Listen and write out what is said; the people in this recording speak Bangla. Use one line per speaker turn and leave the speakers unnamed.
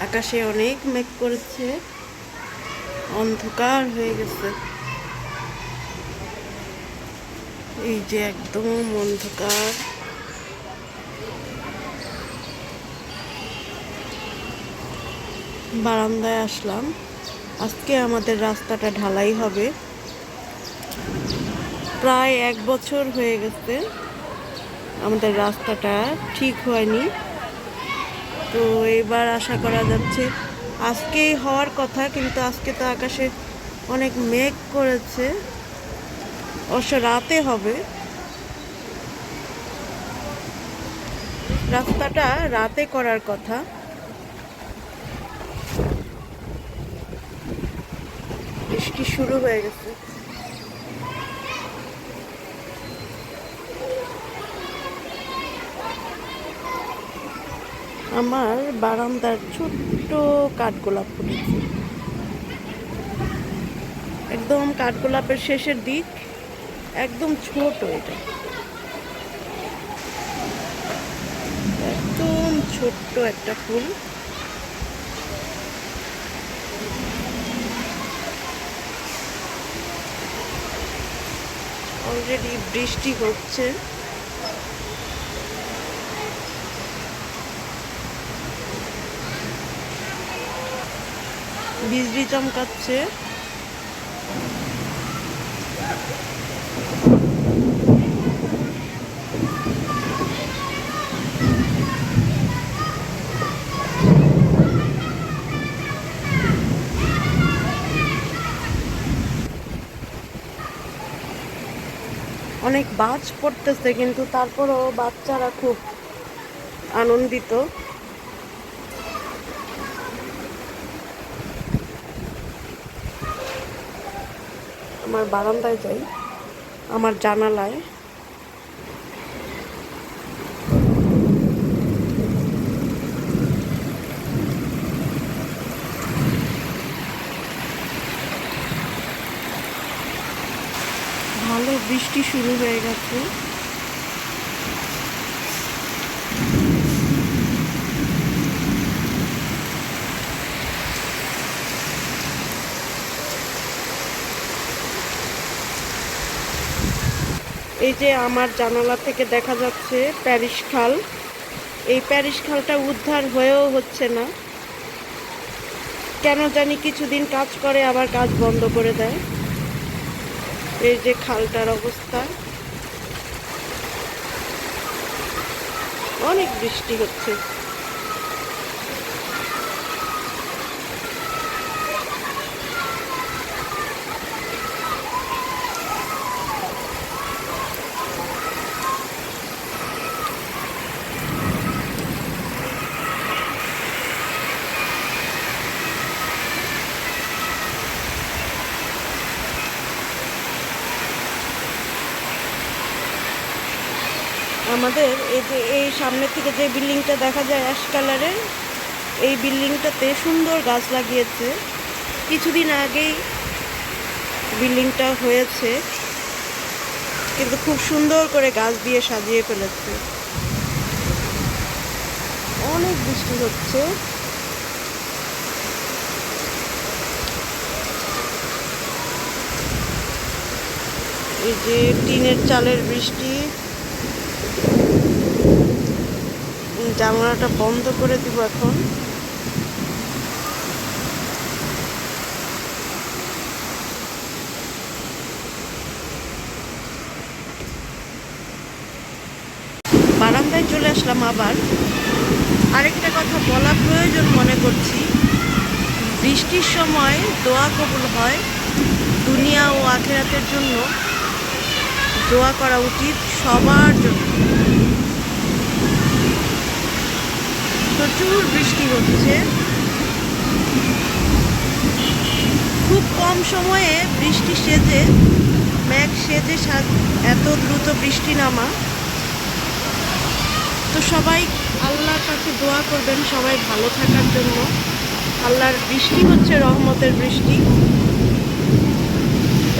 আকাশে অনেক মেঘ করেছে। অন্ধকার হয়ে গেছে। এই যে একদম অন্ধকার। বারান্দায় আসলাম। আজকে আমাদের রাস্তাটা ঢালাই হবে। প্রায় এক বছর হয়ে গেছে। আমাদের রাস্তাটা ঠিক হয়নি। তো এবার আশা করা যাচ্ছে আজকেই হওয়ার কথা, কিন্তু আজকে তো আকাশে অনেক মেঘ করেছে। অবশ্য রাতে হবে। রাস্তাটা রাতে করার কথা। বৃষ্টি শুরু হয়ে গেছে। আমার বারান্দার ছোট্ট কাঠগোলাপ ফুটেছে। একদম কাঠগোলাপের শেষের দিক, একদম ছোট এটা। একদম ছোট্ট একটা ফুল। অলরেডি বৃষ্টি হচ্ছে। বিজলি চমকাচ্ছে। অনেক বাজ পড়তেছে কিন্তু তারপরও বাচ্চারা খুব আনন্দিত। আমার বারান্দায় যাই আমার জানালায়। ভালো বৃষ্টি শুরু হয়ে গেছে। এই যে আমার জানালা থেকে দেখা যাচ্ছে প্যারিস খাল। এই প্যারিস খালটা উদ্ধার হয়েও হচ্ছে না। কেন জানি কিছুদিন কাজ করে, আবার কাজ বন্ধ করে দেয়। এই যে খালটার অবস্থা। অনেক বৃষ্টি হচ্ছে। আমাদের এই যে এই সামনে থেকে যে বিল্ডিংটা দেখা যায় অ্যাশ কালারের, এই বিল্ডিংটাতে সুন্দর গাছ লাগিয়েছে। কিছুদিন আগেই বিল্ডিংটা হয়েছে। কিন্তু খুব সুন্দর করে গাছ দিয়ে সাজিয়ে ফেলেছে। অনেক বৃষ্টি হচ্ছে। এই যে টিনের চালের বৃষ্টি। জানলাটা বন্ধ করে দিব এখন। বারান্দায় চলে আসলাম আবার। আরেকটা কথা বলা প্রয়োজন মনে করছি। বৃষ্টির সময় দোয়া কবুল হয় দুনিয়া ও আখেরাতের জন্য। দোয়া করা উচিত সবার জন্য। প্রচুর বৃষ্টি হচ্ছে। খুব কম সময়ে বৃষ্টি সেজে, মেঘ সেজে এত দ্রুত বৃষ্টি নামা। তো সবাই আল্লাহর কাছে দোয়া করবেন সবাই ভালো থাকার জন্য। আল্লাহর বৃষ্টি হচ্ছে রহমতের বৃষ্টি।